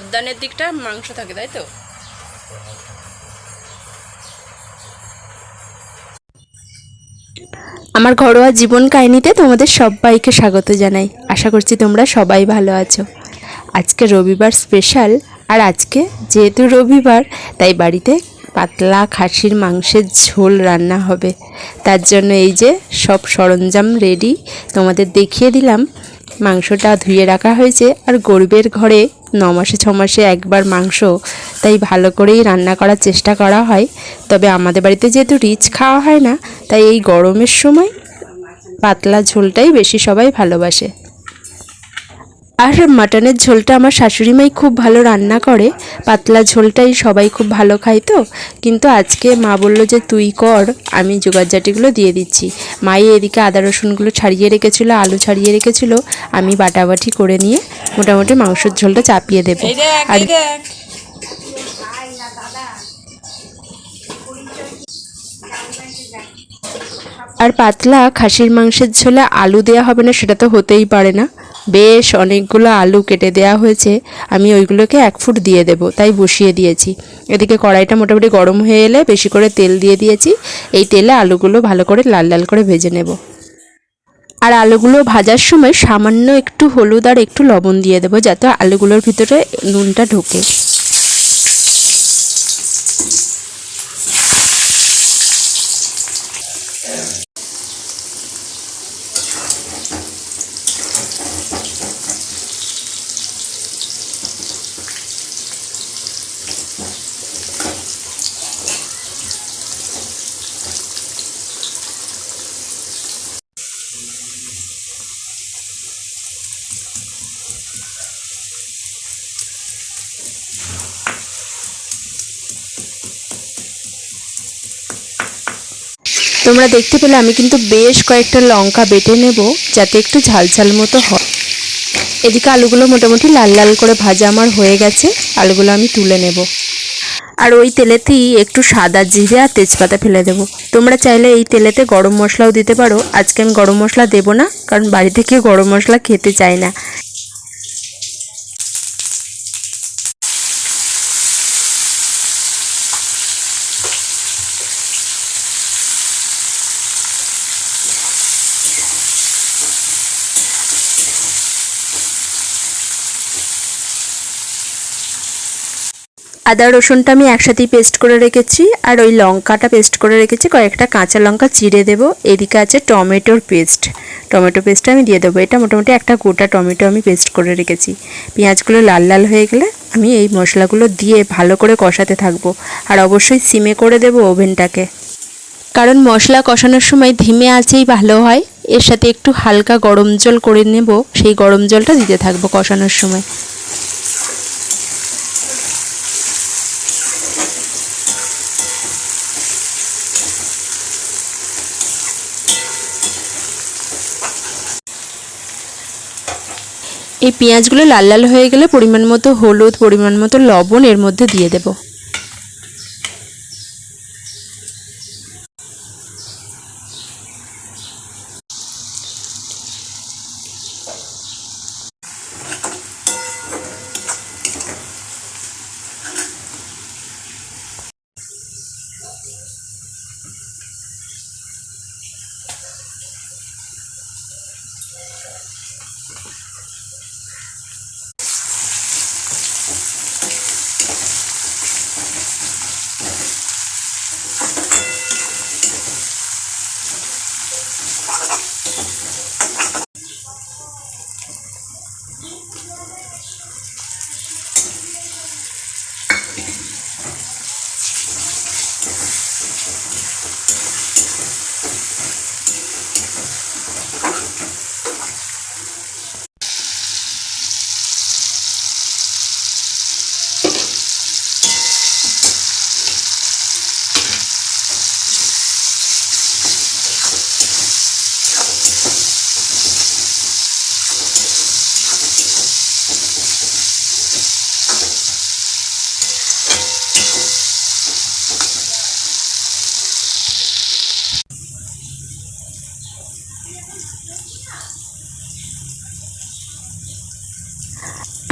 মদ্দানের দিকটা মাংস থাকে, তাই তো? আমার ঘরোয়া জীবন কাহিনীতে তোমাদের সবাইকে স্বাগত জানাই। আশা করছি তোমরা সবাই ভালো আছো। আজকে রবিবার স্পেশাল আর আজকে যেহেতু রবিবার, তাই বাড়িতে পাতলা খাসির মাংসের ঝোল রান্না হবে। তার জন্য এই যে সব সরঞ্জাম রেডি তোমাদের দেখিয়ে দিলাম। মাংসটা ধুয়ে রাখা হয়েছে আর গরিবের ঘরে ন মাসে, ছ মাসে একবার মাংস। তাই ভালো করেই রান্না করার চেষ্টা করা হয়। তবে আমাদের বাড়িতে যেহেতু রিচ খাওয়া হয় না, তাই এই গরমের সময় পাতলা ঝোলটাই বেশি সবাই ভালোবাসে। আর মাটনের ঝোলটা আমার শাশুড়ি মাই খুব ভালো রান্না করে। পাতলা ঝোলটাই সবাই খুব ভালো খায় তো। কিন্তু আজকে মা বলল যে তুই কর আমি জোগাড়জাটিগুলো দিয়ে দিচ্ছি। মাই এদিকে আদা রসুনগুলো ছাড়িয়ে রেখেছিলো আলু ছাড়িয়ে রেখেছিলো। আমি বাটাবাটি করে নিয়ে মোটামুটি মাংসের ঝোলটা চাপিয়ে দেবো। আর আর পাতলা খাসির মাংসের ঝোলে আলু দেওয়া হবে না সেটা তো হতেই পারে না। বেশ অনেকগুলো আলু কেটে দেওয়া হয়েছে। আমি ওইগুলোকে এক ফুট দিয়ে দেব, তাই বসিয়ে দিয়েছি। এদিকে কড়াইটা মোটামুটি গরম হয়ে এলে বেশি করে তেল দিয়ে দিয়েছি। এই তেলে আলুগুলো ভালো করে লাল লাল করে ভেজে নেব। আর আলুগুলো ভাজার সময় সামান্য একটু হলুদ আর একটু লবণ দিয়ে দেবো, যাতে আলুগুলোর ভিতরে নুনটা ঢোকে। তোমরা দেখতে পেলে আমি কিন্তু বেশ কয়েকটা লঙ্কা বেটে নেব যাতে একটু ঝাল ঝাল মতো হয়। এদিকে আলুগুলো মোটামুটি লাল লাল করে ভাজা আমার হয়ে গেছে, আলুগুলো আমি তুলে নেব। আর ওই তেলেতেই একটু সাদা জিরে আর তেজপাতা ফেলে দেবো। তোমরা চাইলে এই তেলেতে গরম মশলাও দিতে পারো। আজকে আমি গরম মশলা দেবো না, কারণ বাড়ি থেকে গরম মশলা খেতে চায় না। আদা, রসুনটা আমি একসাথেই পেস্ট করে রেখেছি আর ওই লঙ্কাটা পেস্ট করে রেখেছি। কয়েকটা কাঁচা লঙ্কা চিড়ে দেবো। এদিকে আছে টমেটোর পেস্ট টমেটো পেস্টটা আমি দিয়ে দেবো। এটা মোটামুটি একটা গোটা টমেটো আমি পেস্ট করে রেখেছি। পেঁয়াজগুলো লাল লাল হয়ে গেলে আমি এই মশলাগুলো দিয়ে ভালো করে কষাতে থাকব। আর অবশ্যই সিমে করে দেবো ওভেনটাকে। কারণ মশলা কষানোর সময় ধিমে আছেই ভালো হয়। এর সাথে একটু হালকা গরম জল করে নেব। সেই গরম জলটা দিতে থাকব কষানোর সময়। এই পেঁয়াজগুলো লাল লাল হয়ে গেলে পরিমাণ মতো হলুদ, পরিমাণ মতো লবণ এর মধ্যে দিয়ে দেব।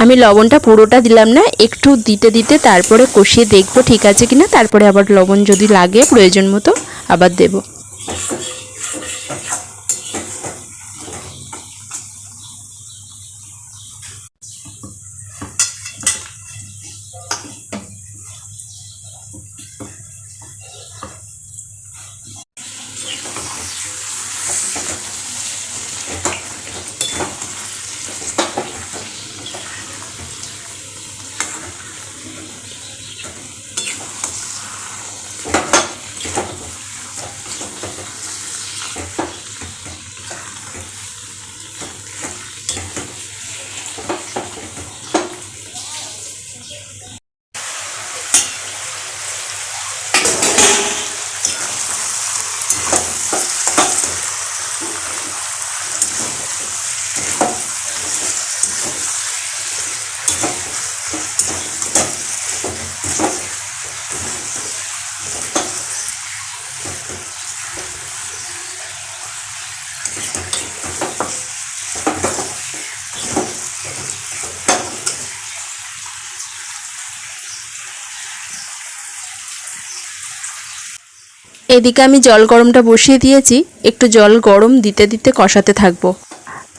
আমি লবণটা পুরোটা দিলাম না, একটু দিতে দিতে তারপরে কষিয়ে দেখব ঠিক আছে কিনা, তারপরে আবার লবণ যদি লাগে প্রয়োজন মতো আবার দেবো। এদিকে আমি জল গরমটা বসিয়ে দিয়েছি, একটু জল গরম দিতে দিতে কষাতে থাকব।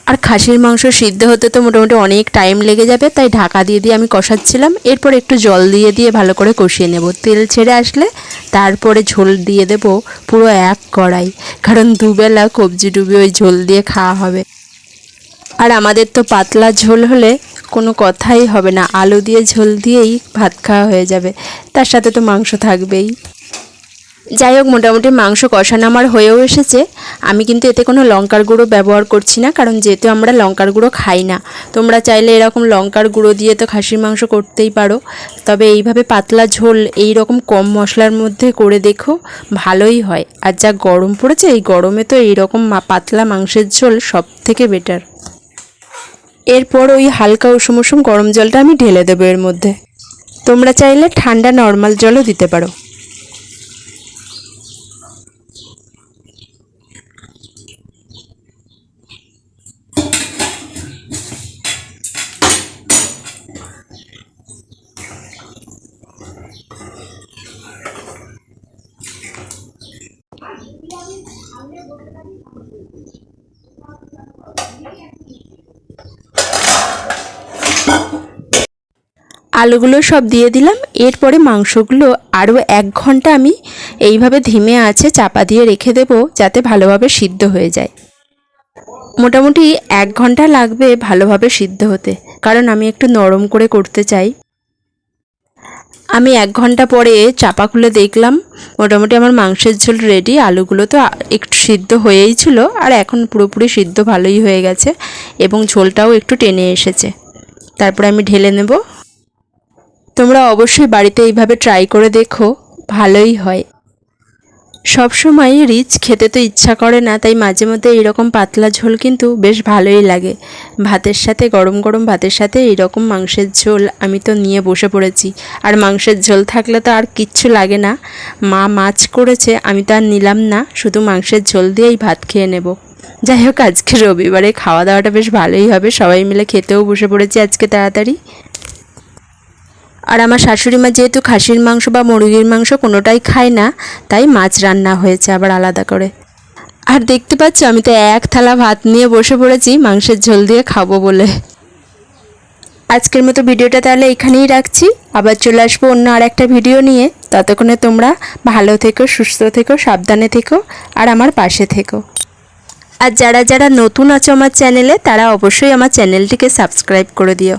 আর খাসির মাংস সিদ্ধ হতে তো মোটামুটি অনেক টাইম লেগে যাবে, তাই ঢাকা দিয়ে দিয়ে আমি কষাচ্ছিলাম। এরপর একটু জল দিয়ে দিয়ে ভালো করে কষিয়ে নেব। তেল ছেড়ে আসলে তারপরে ঝোল দিয়ে দেব পুরো এক কড়াই, কারণ দুবেলা কবজি ডুবে ওই ঝোল দিয়ে খাওয়া হবে। আর আমাদের তো পাতলা ঝোল হলে কোনো কথাই হবে না, আলু দিয়ে ঝোল দিয়েই ভাত খাওয়া হয়ে যাবে, তার সাথে তো মাংস থাকবেই। যাই হোক, মোটামুটি মাংস কষানো আমার হয়েও এসেছে। আমি কিন্তু এতে কোনো লঙ্কার গুঁড়ো ব্যবহার করছি না, কারণ যেহেতু আমরা লঙ্কার গুঁড়ো খাই না। তোমরা চাইলে এরকম লঙ্কার গুঁড়ো দিয়ে তো খাসির মাংস করতেই পারো। তবে এইভাবে পাতলা ঝোল এই রকম কম মশলার মধ্যে করে দেখো, ভালোই হয়। আর যা গরম পড়েছে, এই গরমে তো এই রকম মা- পাতলা মাংসের ঝোল সব থেকে বেটার এরপর ওই হালকা উষুম উষুম গরম জলটা আমি ঢেলে দেবো এর মধ্যে। তোমরা চাইলে ঠান্ডা নর্মাল জলও দিতে পারো। আলুগুলো সব দিয়ে দিলাম। এরপরে মাংসগুলো আরও এক ঘণ্টা আমি এইভাবে ধিমে আছে চাপা দিয়ে রেখে দেবো যাতে ভালোভাবে সিদ্ধ হয়ে যায়। মোটামুটি এক ঘণ্টা লাগবে ভালোভাবে সিদ্ধ হতে, কারণ আমি একটু নরম করে করতে চাই। আমি এক ঘণ্টা পরে চাপা খুলে দেখলাম, মোটামুটি আমার মাংসের ঝোল রেডি আলুগুলো তো একটু সিদ্ধ হয়েই ছিল, আর এখন পুরোপুরি সিদ্ধ ভালোই হয়ে গেছে এবং ঝোলটাও একটু টেনে এসেছে। তারপরে আমি ঢেলে নেব। তোমরা অবশ্যই বাড়িতে এইভাবে ট্রাই করে দেখো, ভালোই হয়। সব সময় রিচ খেতে তো ইচ্ছা করে না, তাই মাঝে মধ্যে এইরকম পাতলা ঝোল কিন্তু বেশ ভালোই লাগে। ভাতের সাথে, গরম গরম ভাতের সাথে এইরকম মাংসের ঝোল আমি তো নিয়ে বসে পড়েছি। আর মাংসের ঝোল থাকলে তো আর কিচ্ছু লাগে না। মা মাছ করেছে, আমি তো আর নিলাম না, শুধু মাংসের ঝোল দিয়েই ভাত খেয়ে নেব। যাই হোক, আজকে রবিবারে খাওয়া দাওয়াটা বেশ ভালোই হবে, সবাই মিলে খেতেও বসে পড়েছি আজকে তাড়াতাড়ি। আর আমার শাশুড়ি মা যেহেতু খাসির মাংস বা মুরগির মাংস কোনোটাই খায় না, তাই মাছ রান্না হয়েছে আবার আলাদা করে। আর দেখতে পাচ্ছ, আমি তো এক থালা ভাত নিয়ে বসে পড়েছি, মাংসের ঝোল দিয়ে খাব বলে। আজকের মতো ভিডিওটা তাহলে এখানেই রাখছি। আবার চলে আসব অন্য আর একটা ভিডিও নিয়ে। ততক্ষণে তোমরা ভালো থেকো, সুস্থ থেকো, সাবধানে থেকো, আর আমার পাশে থেকো। আর যারা যারা নতুন আছো আমার চ্যানেলে, তারা অবশ্যই আমার চ্যানেলটিকে সাবস্ক্রাইব করে দিও।